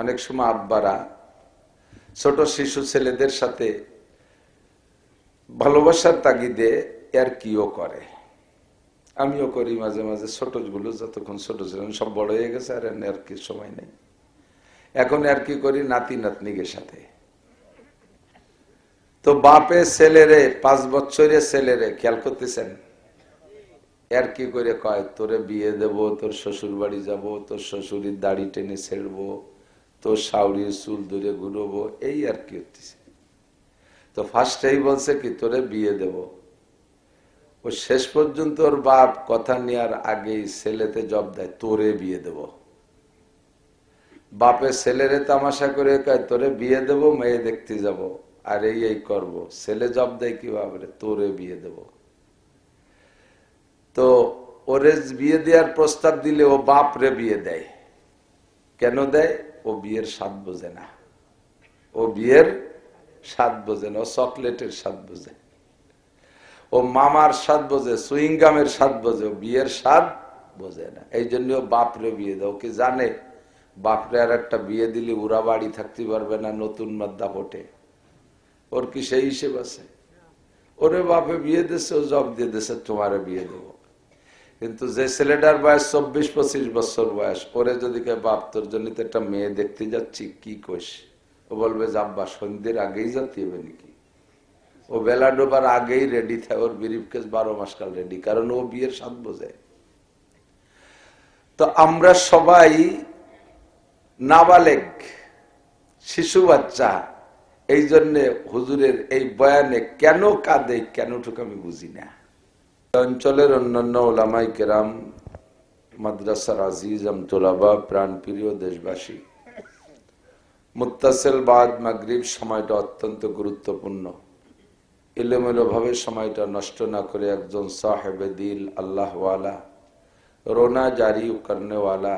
অনেক সময় আব্বারা ছোট শিশু ছেলেদের সাথে ভালোবাসার তাগিদে এর কিও করে। আমিও করি মাঝে মাঝে ছোটগুলো যতক্ষণ ছোট ছিলাম, সব বড় হয়ে গেছে, আর এর কি সময় নেই। এখন আর কি করি? নাতি নাতনিকে সাথে। তো বাপে ছেলেরে, পাঁচ বছরের ছেলেরে খেয়াল করতেছেন? আর কি করে কয়? তোরে বিয়ে দেব, তোর শ্বশুর বাড়ি যাব, তোর শ্বশুরের দাড়ি টেনে ছেড়বো তোর শাউরির চুল ধরে ঘুরবো, এই আর কি হচ্ছে তো ফার্স্ট ফার্স্টেই বলছে কি, তোরে বিয়ে দেব। ও শেষ পর্যন্ত ওর বাপ কথা নেওয়ার আগেই ছেলেতে জব দেয়, তোরে বিয়ে দেব। বাপে ছেলেরে তামাশা করে কয়, তোরে বিয়ে দেব, মেয়ে দেখতে যাব। আর এই এই করব। ছেলে জব দেয় কি ভাবে তোরে বিয়ে দেব। তো ওরে বিয়ে দেওয়ার প্রস্তাব দিলে ও বাপ রে বিয়ে দেয়। কেন দেয়? ও বিয়ের স্বাদ বোঝে না। ও বিয়ের স্বাদ বোঝে না, ও চকলেটের স্বাদ বোঝে। ও মামার স্বাদ বোঝে সুইংগামের স্বাদ বোঝে, ও বিয়ের স্বাদ বোঝে না। এই জন্য ও বাপরে বিয়ে দেয়। ওকে জানে? বাপরে আর একটা বিয়ে দিলে উড়া বাড়ি থাকতে পারবে না নতুন মাদ্দা ফোটে ওর কি সেই হিসেব আছে? ওরে বাপে বিয়ে দিছে ও জব দিয়ে দিছে তোমারে বিয়ে দেবো। কিন্তু যে ছেলেটার বয়স চব্বিশ পঁচিশ বছর বয়স, ওরে যদি কে বাপ, তোর জন্য তো একটা মেয়ে দেখতে যাচ্ছি, কি কোষ ও বলবে, যাব্বা, সন্ধ্যের আগেই যাতে হবে নাকি? ও বেলা ডোবার আগেই রেডি থাকে ওর বিরিফ কেস বারো মাস কাল রেডি কারণ ও বিয়ের স্বাদ বোঝে। তো আমরা সবাই নাবালেক, শিশু বাচ্চা, এই জন্যে হুজুরের এই বয়ানে কেন কাঁদে, কেন ঠুক আমি বুঝি না। অঞ্চলের অন্যান্য ওলামাই কেরাম, মাদ্রাসার আজিজ, আমতোলাবা প্রাণ প্রিয় দেশবাসী, মুত্তাসেল বাদ মাগরিব সময়টা অত্যন্ত গুরুত্বপূর্ণ। এলোমেলো ভাবে সময়টা নষ্ট না করে একজন সাহেবে দিল আল্লাহওয়ালা, রোনা জারি করনেওয়ালা,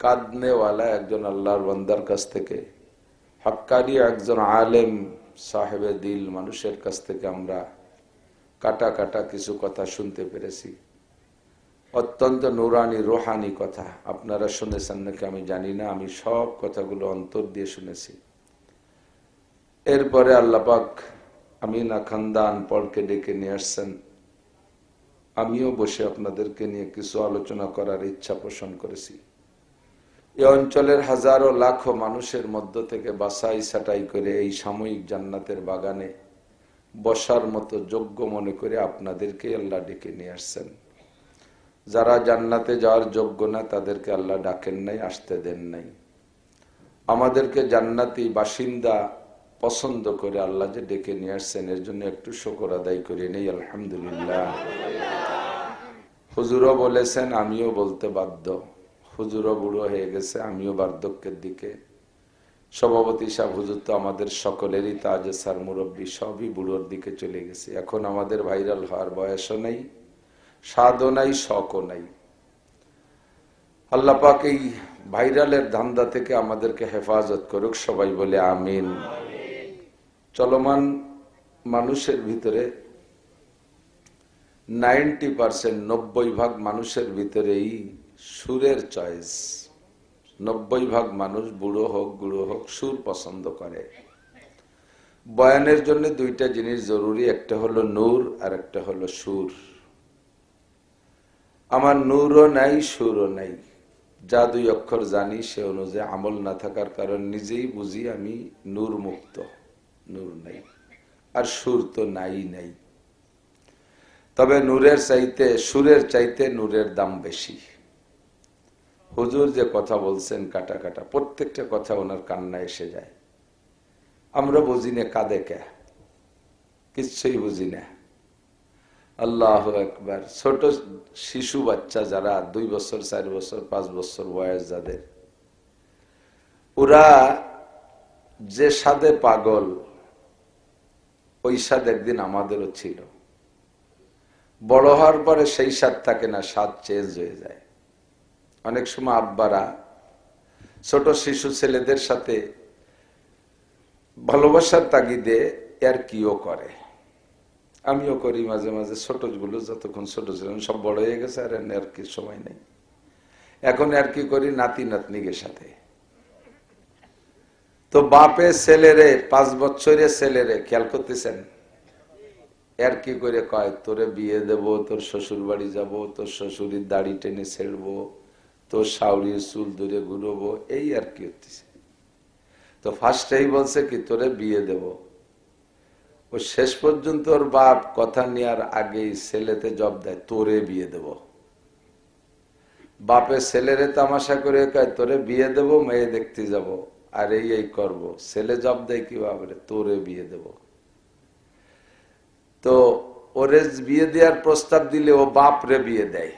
কাঁদনেওয়ালা একজন আল্লাহর বন্দার কাছ থেকে হক্কারি একজন আলেম সাহেবে দিল মানুষের কাছ থেকে আমরা কাটা কাটা কিছু কথা শুনতে পেরেছি। অত্যন্ত নুরানি, রোহানি কথা। আপনারা শুনেছেন নাকি আমি জানি না, আমি সব কথাগুলো অন্তর দিয়ে শুনেছি। এরপরে আল্লাপাক আমিনা খানদান পড়কে ডেকে নিয়ে আসছেন। আমিও বসে আপনাদেরকে নিয়ে কিছু আলোচনা করার ইচ্ছা পোষণ করেছি। এ অঞ্চলের হাজারো লাখো মানুষের মধ্য থেকে বাসাই সাটাই করে এই সাময়িক জান্নাতের বাগানে বসার মতো যোগ্য মনে করে আপনাদেরকে আল্লাহ ডেকে নিয়ে আসছেন। যারা জান্নাতে যাওয়ার যোগ্য না, তাদেরকে আল্লাহ ডাকেন নাই, আসতে দেন নাই। আমাদেরকে জান্নাতি বাসিন্দা পছন্দ করে আল্লাহ যে ডেকে নিয়ে আসছেন, এর জন্য একটু শকর আদায় করে নেই, আলহামদুলিল্লাহ। হুজুরও বলেছেন, আমিও বলতে বাধ্য। হুজুরও বুড়ো হয়ে গেছে, আমিও বার্ধক্যের দিকে সভাপতি সাহেব, হুজুর তো আমাদের সকলেরই তাজ সার, মুরব্বী সবই বুড়োর দিকে চলে গেছে। এখন আমাদের ভাইরাল হওয়ার বয়সও নেই, স্বাদও নাই, শখও নাই। আল্লাপাক এই ভাইরালের ধান্দা থেকে আমাদেরকে হেফাজত করুক, সবাই বলে আমিন। চলমান মানুষের ভিতরে নাইনটি পার্সেন্ট, নব্বই ভাগ মানুষের ভিতরেই সুরের চয়েস। নব্বই ভাগ মানুষ বুড়ো হোক বুড়ো হোক, সুর পছন্দ করে। বয়ানের জন্য দুইটা জিনিস জরুরি, একটা হলো নূর আর একটা হলো সুর। আমার নূরও নাই, সুরও নাই। যা দুই অক্ষর জানি, সে অনুযায়ী আমল না থাকার কারণ নিজেই বুঝি আমি নূর মুক্ত নূর নাই। আর সুর তো নাই নাই। তবে নূরের চাইতে, সুরের চাইতে নূরের দাম বেশি। হুজুর যে কথা বলছেন কাটা কাটা, প্রত্যেকটা কথা ওনার কান্না এসে যায়। আমরা বুঝি না কাঁদে কে? কিচ্ছুই বুঝি না। আল্লাহ একবার ছোট শিশু বাচ্চা যারা, দুই বছর, চার বছর, পাঁচ বছর বয়স যাদের, ওরা যে স্বাদে পাগল, ওই স্বাদ একদিন আমাদেরও ছিল। বড় হওয়ার পরে সেই স্বাদ থাকে না, স্বাদ চেঞ্জ হয়ে যায়। অনেক সময় আব্বারা ছোট শিশু ছেলেদের সাথে ভালোবাসার তাগিদে এর কিও করে। আমিও করি মাঝে মাঝে ছোটগুলো যতক্ষণ ছোট ছিলাম, সব বড় হয়ে গেছে, আর আর কি সময় নেই। এখন আর কি করি? নাতি নাতনিকে সাথে। তো বাপে ছেলেরে, পাঁচ বছরের ছেলেরে খেয়াল করতেছেন? এর কি করে কয়? তোরে বিয়ে দেব, তোর শ্বশুর বাড়ি যাব, তোর শ্বশুরের দাড়ি টেনে ছেড়বো তোর শাউরির চুল ধরে ঘুরবো, এই আর কি হতেছে তো ফার্স্টেই বলছে কি, তোরে বিয়ে দেব। ও শেষ পর্যন্ত ওর বাপ কথা নেওয়ার আগেই ছেলেতে জব দেয়, তোরে বিয়ে দেব। বাপে ছেলেরে তামাশা করে কয়, তোরে বিয়ে দেব, মেয়ে দেখতে যাব। আর এই এই করব। ছেলে জব দেয় কি বাবরে তোরে বিয়ে দেব। তো ওরে বিয়ে দেওয়ার প্রস্তাব দিলে ও বাপরে বিয়ে দেয়।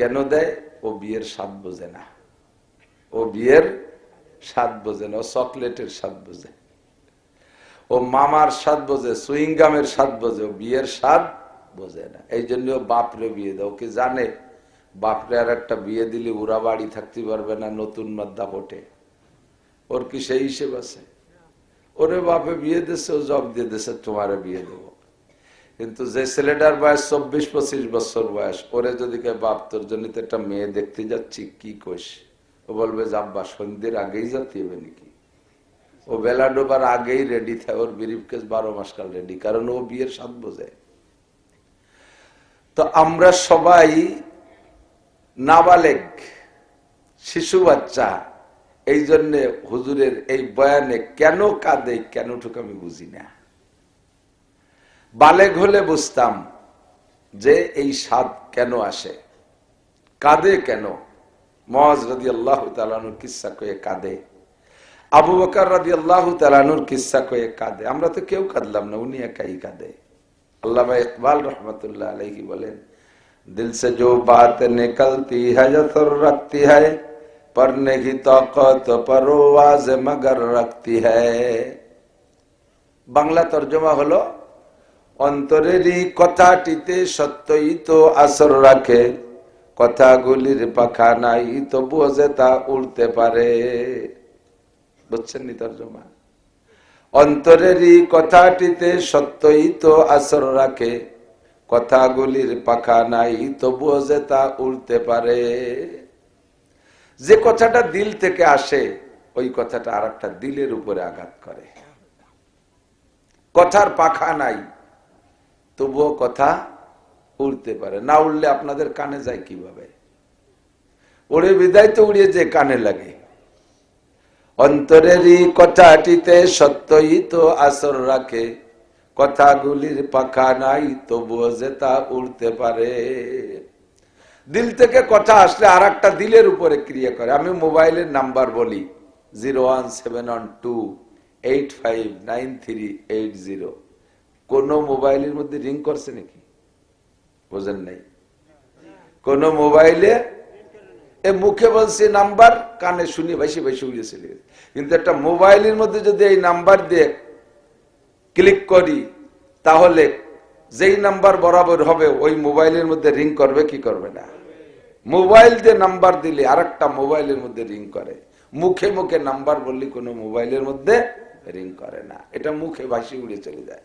কেন দেয়? ও বিয়ের স্বাদ বোঝে না। ও বিয়ের স্বাদ বোঝে না, ও চকলেটের স্বাদ বোঝে। ও মামার স্বাদ বোঝে সুইংগামের স্বাদ বোঝে, ও বিয়ের স্বাদ বোঝে না। এই জন্য ও বাপরে বিয়ে দেয়। ওকে জানে? বাপরে আর একটা বিয়ে দিলে উড়া বাড়ি থাকতে পারবে না, নতুন মাদ্দা ফোটে ওর কি সেই হিসেব আছে? ওরে বাপে বিয়ে দিছে ও জব দিয়ে দিছে তোমারে বিয়ে দেবো। কিন্তু যে ছেলেটার বয়স চব্বিশ পঁচিশ বছর বয়স, ওরে যদি কে বাপ, তোর জন্য একটা মেয়ে দেখতে যাচ্ছি, কি কোষ ও বলবে যাব্বা সন্ধ্যের আগেই যাতে হবে নাকি? ও বেলা ডোবার আগেই রেডি থাকে ওর বিরিফ কেস বারো মাস কাল রেডি কারণ ও বিয়ের স্বাদ বোঝে। তো আমরা সবাই নাবালেক, শিশু বাচ্চা, এই জন্য হুজুরের এই বয়ানে কেন কাঁদে, কেন ঠুক আমি বুঝি না। বালে হলে বুঝতাম যে এই স্বাদ কেন আসে? কাঁদে কেন? মজ রাজি আল্লাহ তালানুর কিসা কয়ে কাঁদে। আবু বকার রাজি আল্লাহ তালানুর কিসা কয়ে কাঁদে। আমরা তো কেউ কাঁদলাম না, উনি একাই কাঁদে। আল্লামা ইকবাল রহমতুল্লাহ আলহি বলেন, দিল সে জো বাত নিকলতি হতি হয় পর কি তকত পরোয়াজ মগর রাখতি হয় বাংলা তর্জমা হলো অন্তরেরই কথাটিতে সত্যই তো আসর রাখে, কথাগুলির পাখা নাই, তবুও যে তা উড়তে পারে। বুঝছেন নি তর্জমা? অন্তরেরই কথাটিতে সত্যই তো আসর রাখে, কথাগুলির পাখা নাই, তবুও যে তা উড়তে পারে। যে কথাটা দিল থেকে আসে, ওই কথাটা আর দিলের উপরে আঘাত করে। কথার পাখা নাই তবুও কথা উড়তে পারে। না উড়লে আপনাদের কানে যায় কীভাবে? ওরে বিদায় তো উড়িয়ে যে কানে লাগে। অন্তরেরই কথাটিতে সত্যই তো আসর রাখে। কথাগুলির পাখা নাই, তবুও যে তা উড়তে পারে। দিল থেকে কথা আসলে আর একটা দিলের উপরে ক্রিয়া করে। আমি মোবাইলের নাম্বার বলি, zero one seven one two eight five nine three eight zero. কোন মোবাইলের মধ্যে রিং করছে নাকি? বোঝেন নাই। কোন মোবাইলে এ মুখে বলছে নাম্বার, কানে শুনি ভাইসে ভাইসে উড়িয়ে চলে কিন্তু একটা মোবাইলের মধ্যে যদি এই নাম্বার দিয়ে ক্লিক করি, তাহলে যেই নাম্বার বরাবর হবে, ওই মোবাইলের মধ্যে রিং করবে, কি করবে না? মোবাইল দিয়ে নাম্বার দিলে আর মোবাইলের মধ্যে রিং করে। মুখে মুখে নাম্বার বললি কোনো মোবাইলের মধ্যে রিং করে না। এটা মুখে ভাসি উড়ে চলে যায়।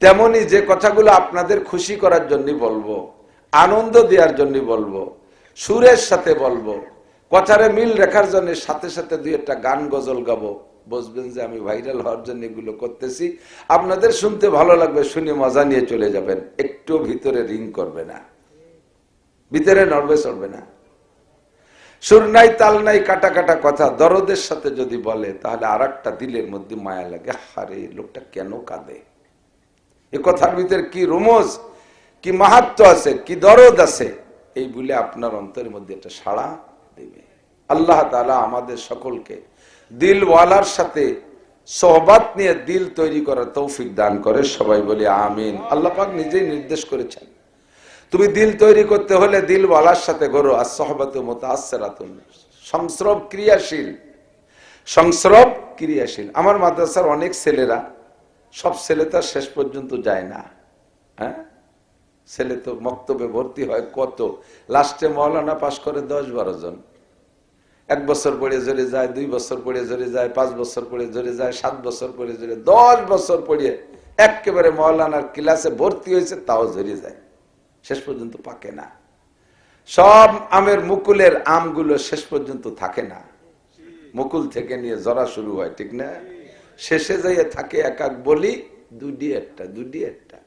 তেমনি যে কথাগুলো আপনাদের খুশি করার জন্য বলব, আনন্দ দেওয়ার জন্য বলব, সুরের সাথে বলব, কথারে মিল রেখার জন্য সাথে সাথে দুই একটা গান গজল গাবো। বুঝবেন যে আমি ভাইরাল হওয়ার জন্য এগুলো করতেছি। আপনাদের শুনতে ভালো লাগবে, শুনে মজা নিয়ে চলে যাবেন। একটু ভিতরে রিং করবে না। ভিতরে নড়বে, চড়বে না। সুর নাই, তাল নাই, কাটা কাটা কথা, দরদের সাথে যদি বলে, তাহলে আর দিলের মধ্যে মায়া লাগে। হারে লোকটা কেন কাঁদে? এ কথার ভিতরে কি রোমজ, কি মাহাত্ম আছে, কি দরদ আছে? এই বলে আপনার অন্তরের মধ্যে একটা সাড়া দেবে। আল্লাহ তালা আমাদের সকলকে দিলওয়ালার সাথে সহবাত নিয়ে দিল তৈরি করার তৌফিক দান করে, সবাই বলি আমিন। আল্লাহ পাক নিজেই নির্দেশ করেছেন। তুমি দিল তৈরি করতে হলে দিলওয়ালার সাথে গরো আর সহবাত মতো আসরাতুন সংস্রব ক্রিয়াশীল। সংস্রব ক্রিয়াশীল। আমার মাদ্রাসার অনেক ছেলেরা সব ছেলে তার শেষ পর্যন্ত যায় না হ্যাঁ? ছেলে তো মক্তবে ভর্তি হয় কত? লাস্টে মৌলানা পাশ করে দশ বারো জন। এক বছর পরে জড়ে যায়, দুই বছর পরে জড়ে যায়, পাঁচ বছর পরে জড়ে যায়, সাত বছর পরে জড়ে দশ বছর পরে একেবারে মৌলানার ক্লাসে ভর্তি হয়েছে, তাও জড়ে যায়। শেষ পর্যন্ত পাকে না। সব আমের মুকুলের আমগুলো শেষ পর্যন্ত থাকে না। মুকুল থেকে নিয়ে জরা শুরু হয়, ঠিক না? শেষে যাইয়ে থাকে এক এক বলি, দুডি একটা দুডি একটা।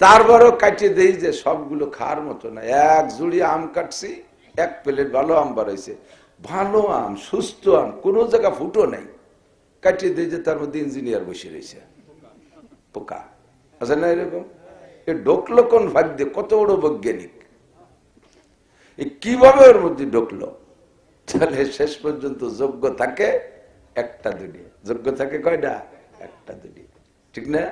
তারপরও কাটিয়ে দেই যে সবগুলো খাওয়ার মতো না। এক জুড়ি আম কাটছি, এক প্লেট ভালো আম বাড়াইছে। ভালো আম, সুস্থ আম, কোনো জায়গা ফুটো নাই। কাটিয়ে দেই যে তার মধ্যে ইঞ্জিনিয়ার বসে রয়েছে পোকা। আছে না এরকম? এ ঢোকলো কোন ভাগ দিয়ে? কত বড় বৈজ্ঞানিক। কীভাবে ওর মধ্যে ঢুকলো? তাহলে শেষ পর্যন্ত যোগ্য থাকে একটা দুটি। যোগ্য থাকে কয়টা? একটা দুটি। ঠিক না?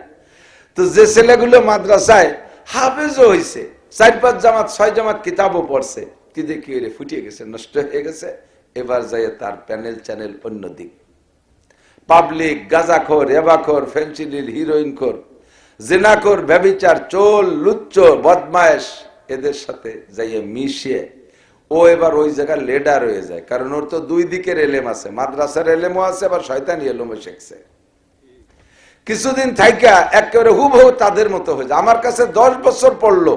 তো যে ছেলেগুলো মাদ্রাসায় হাফেজও হয়েছে চার, পাঁচ জামাত, ছয় জামাত কিতাবও পড়ছে, কি দেখি রে ফুটিয়ে গেছে, নষ্ট হয়ে গেছে? এবার যাই তার প্যানেল চ্যানেল অন্যদিক পাবলিক, গাজাখোর এবাখোর ফেন্সিডিল হিরোইন খোর জেনাখোর ব্যবিচার চোল, লুচ্চ, বদমায়েশ, এদের সাথে যাইয়ে মিশিয়ে ও এবার ওই জায়গায় লেডার হয়ে যায়। কারণ ওর তো দুই দিকের এলেম আছে। মাদ্রাসার এলেমও আছে, আবার শয়তানি এলেমও শিখছে। কিছুদিন থাইকা একেবারে হুবহু তাদের মতো হয়ে যায়। আমার কাছে দশ বছর পড়ল।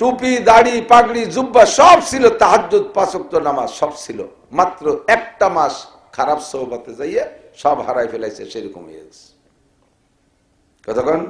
টুপি, দাড়ি, পাগড়ি, জুব্বা সব ছিল তাহাজুদ পাঁচক্ত নামাজ সব ছিল। মাত্র একটা মাস খারাপ সহবাতে যাইয়ে সব হারাই ফেলাইছে সেরকম হয়ে গেছে কতক্ষণ